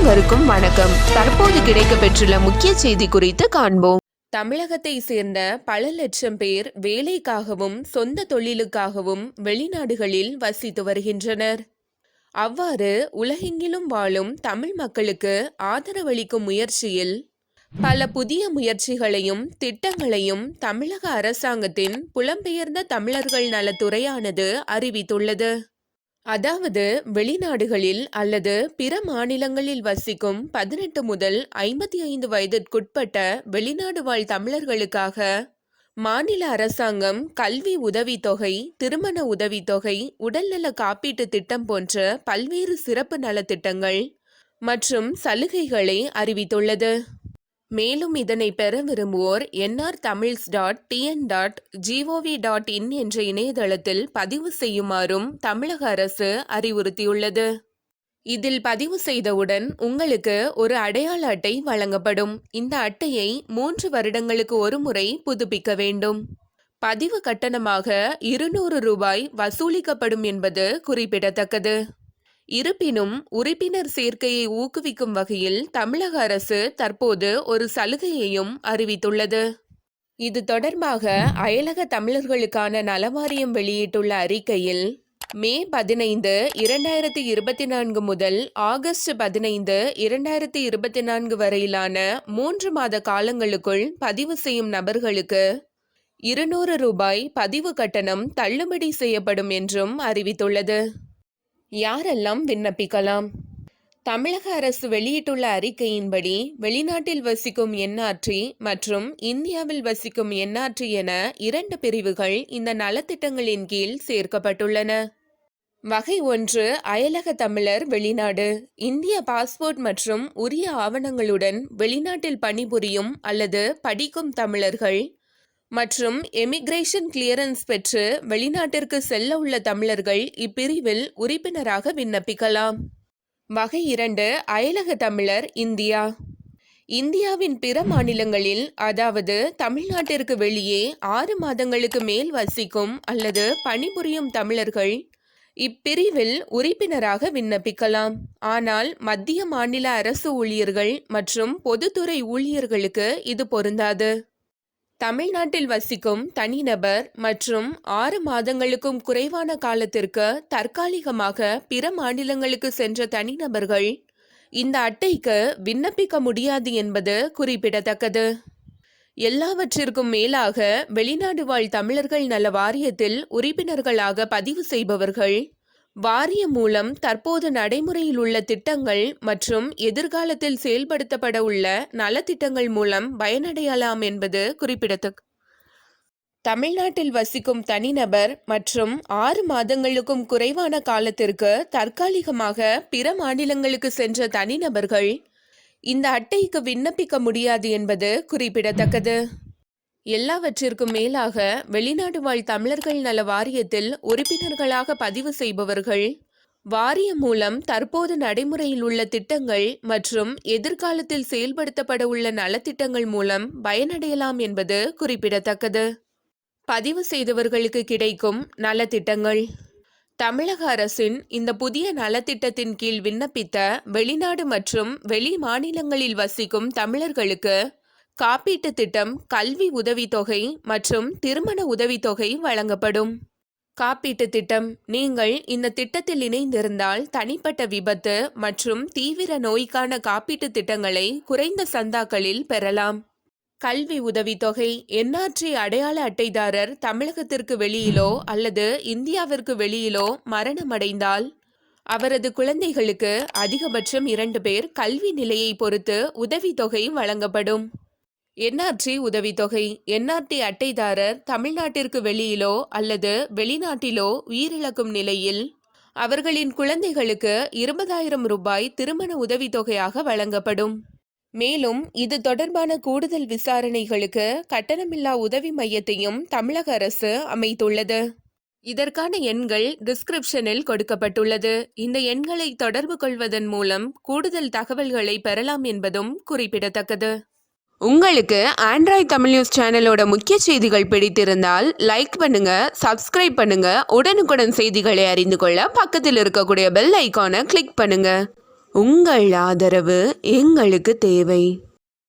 அனைவருக்கும் வணக்கம். தற்போது கிடைக்க பெற்றுள்ள முக்கிய செய்தி குறித்து காண்போம். தமிழகத்தை சேர்ந்த பல லட்சம் பேர் வேலைக்காகவும் சொந்த தொழிலுக்காகவும் வெளிநாடுகளில் வசித்து வருகின்றனர். அவ்வாறு உலகெங்கிலும் வாழும் தமிழ் மக்களுக்கு ஆதரவளிக்கும் முயற்சியில் பல புதிய முயற்சிகளையும் திட்டங்களையும் தமிழக அரசாங்கத்தின் புலம்பெயர்ந்த தமிழர்கள் நலத்துறையானது அறிவித்துள்ளது. அதாவது வெளிநாடுகளில் அல்லது பிற மாநிலங்களில் வசிக்கும் பதினெட்டு முதல் ஐம்பத்தி ஐந்து வயதிற்குட்பட்ட வெளிநாடு வாழ் தமிழர்களுக்காக மாநில அரசாங்கம் கல்வி உதவித்தொகை திருமண உதவித்தொகை உடல்நல காப்பீட்டு திட்டம் போன்ற பல்வேறு சிறப்பு நலத்திட்டங்கள் மற்றும் சலுகைகளை அறிவித்துள்ளது. மேலும் இதனை பெற விரும்புவோர் NR Tamils dot TN dot gov dot in என்ற இணையதளத்தில் பதிவு செய்யுமாறும் தமிழக அரசு அறிவுறுத்தியுள்ளது. இதில் பதிவு செய்தவுடன் உங்களுக்கு ஒரு அடையாள அட்டை வழங்கப்படும். இந்த அட்டையை மூன்று வருடங்களுக்கு ஒருமுறை புதுப்பிக்க வேண்டும். பதிவு கட்டணமாக இருநூறு ரூபாய் வசூலிக்கப்படும் என்பது குறிப்பிடத்தக்கது. இருப்பினும் உறுப்பினர் சேர்க்கையை ஊக்குவிக்கும் வகையில் தமிழக அரசு தற்போது ஒரு சலுகையையும் அறிவித்துள்ளது. இது தொடர்பாக அயலக தமிழர்களுக்கான நலவாரியம் வெளியிட்டுள்ள அறிக்கையில் மே பதினைந்து இரண்டாயிரத்தி இருபத்தி நான்கு முதல் ஆகஸ்ட் பதினைந்து இரண்டாயிரத்தி இருபத்தி நான்கு வரையிலான மூன்று மாத காலங்களுக்குள் பதிவு செய்யும் நபர்களுக்கு இருநூறு ரூபாய் பதிவு கட்டணம் தள்ளுபடி செய்யப்படும் என்றும் அறிவித்துள்ளது. யாரெல்லாம் விண்ணப்பிக்கலாம்? தமிழக அரசு வெளியிட்டுள்ள அறிக்கையின்படி வெளிநாட்டில் வசிக்கும் என்ஆர்டி மற்றும் இந்தியாவில் வசிக்கும் என்ஆர்டி என இரண்டு பிரிவுகள் இந்த நலத்திட்டங்களின் கீழ் சேர்க்கப்பட்டுள்ளன. வகை ஒன்று அயலக தமிழர் வெளிநாடு. இந்திய பாஸ்போர்ட் மற்றும் உரிய ஆவணங்களுடன் வெளிநாட்டில் பணிபுரியும் அல்லது படிக்கும் தமிழர்கள் மற்றும் எமிக்ரேஷன் கிளியரன்ஸ் பெற்று வெளிநாட்டிற்கு செல்ல உள்ள தமிழர்கள் இப்பிரிவில் உறுப்பினராக விண்ணப்பிக்கலாம். வகை இரண்டு அயலக தமிழர் இந்தியா. இந்தியாவின் பிற மாநிலங்களில் அதாவது தமிழ்நாட்டிற்கு வெளியே ஆறு மாதங்களுக்கு மேல் வசிக்கும் அல்லது பணிபுரியும் தமிழர்கள் இப்பிரிவில் உறுப்பினராக விண்ணப்பிக்கலாம். ஆனால் மத்திய மாநில அரசு ஊழியர்கள் மற்றும் பொதுத்துறை ஊழியர்களுக்கு இது பொருந்தாது. தமிழ்நாட்டில் வசிக்கும் தனிநபர் மற்றும் ஆறு மாதங்களுக்கும் குறைவான காலத்திற்கு தற்காலிகமாக பிற மாநிலங்களுக்கு சென்ற தனிநபர்கள் இந்த அட்டைக்கு விண்ணப்பிக்க முடியாது என்பது குறிப்பிடத்தக்கது. எல்லாவற்றிற்கும் மேலாக வெளிநாடு வாழ் தமிழர்கள் நல வாரியத்தில் உறுப்பினர்களாக பதிவு செய்பவர்கள் வாரியம் மூலம் தற்போது நடைமுறையில் உள்ள திட்டங்கள் மற்றும் எதிர்காலத்தில் செயல்படுத்தப்பட உள்ள நலத்திட்டங்கள் மூலம் பயனடையலாம் என்பது குறிப்பிடத்தக்க தமிழ்நாட்டில் வசிக்கும் தனிநபர் மற்றும் ஆறு மாதங்களுக்கும் குறைவான காலத்திற்கு தற்காலிகமாக பிற மாநிலங்களுக்கு சென்ற தனிநபர்கள் இந்த அட்டைக்கு விண்ணப்பிக்க முடியாது என்பது குறிப்பிடத்தக்கது. எல்லாவற்றிற்கும் மேலாக வெளிநாடு வாழ் தமிழர்கள் நல வாரியத்தில் உறுப்பினர்களாக பதிவு செய்பவர்கள் வாரியம் மூலம் தற்போது நடைமுறையில் உள்ள திட்டங்கள் மற்றும் எதிர்காலத்தில் செயல்படுத்தப்பட உள்ள நலத்திட்டங்கள் மூலம் பயனடையலாம் என்பது குறிப்பிடத்தக்கது. பதிவு செய்தவர்களுக்கு கிடைக்கும் நலத்திட்டங்கள். தமிழக அரசின் இந்த புதிய நலத்திட்டத்தின் கீழ் விண்ணப்பித்த வெளிநாடு மற்றும் வெளி மாநிலங்களில் வசிக்கும் தமிழர்களுக்கு காப்பீட்டு திட்டம் கல்வி உதவித்தொகை மற்றும் திருமண உதவித்தொகை வழங்கப்படும். காப்பீட்டு திட்டம் நீங்கள் இந்த திட்டத்தில் இணைந்திருந்தால் தனிப்பட்ட விபத்து மற்றும் தீவிர நோய்க்கான காப்பீட்டு திட்டங்களை குறைந்த சந்தாக்களில் பெறலாம். கல்வி உதவித்தொகை என்ஆர்ஜி அடையாள அட்டைதாரர் தமிழகத்திற்கு வெளியிலோ அல்லது இந்தியாவிற்கு வெளியிலோ மரணமடைந்தால் அவரது குழந்தைகளுக்கு அதிகபட்சம் இரண்டு பேர் கல்வி நிலையை பொறுத்து உதவித்தொகை வழங்கப்படும். என்ஆர்டி உதவித்தொகை? என்ஆர்டி அட்டைதாரர் தமிழ்நாட்டிற்கு வெளியிலோ அல்லது வெளிநாட்டிலோ உயிரிழக்கும் நிலையில் அவர்களின் குழந்தைகளுக்கு இருபதாயிரம் ரூபாய் திருமண உதவித்தொகையாக வழங்கப்படும். மேலும் இது தொடர்பான கூடுதல் விசாரணைகளுக்கு கட்டணமில்லா உதவி மையத்தையும் தமிழக அரசு அமைத்துள்ளது. இதற்கான எண்கள் டிஸ்கிரிப்ஷனில் கொடுக்கப்பட்டுள்ளது. இந்த எண்களை தொடர்பு கொள்வதன் மூலம் கூடுதல் தகவல்களை பெறலாம் என்பதும் குறிப்பிடத்தக்கது. உங்களுக்கு ஆண்ட்ராய்ட் தமிழ் நியூஸ் சேனலோட முக்கிய செய்திகள் பிடித்திருந்தால் லைக் பண்ணுங்க சப்ஸ்கிரைப் பண்ணுங்க உடனுக்குடன் செய்திகளை அறிந்து கொள்ள பக்கத்தில் இருக்கக்கூடிய பெல் ஐக்கானை கிளிக் பண்ணுங்க. உங்கள் ஆதரவு எங்களுக்கு தேவை.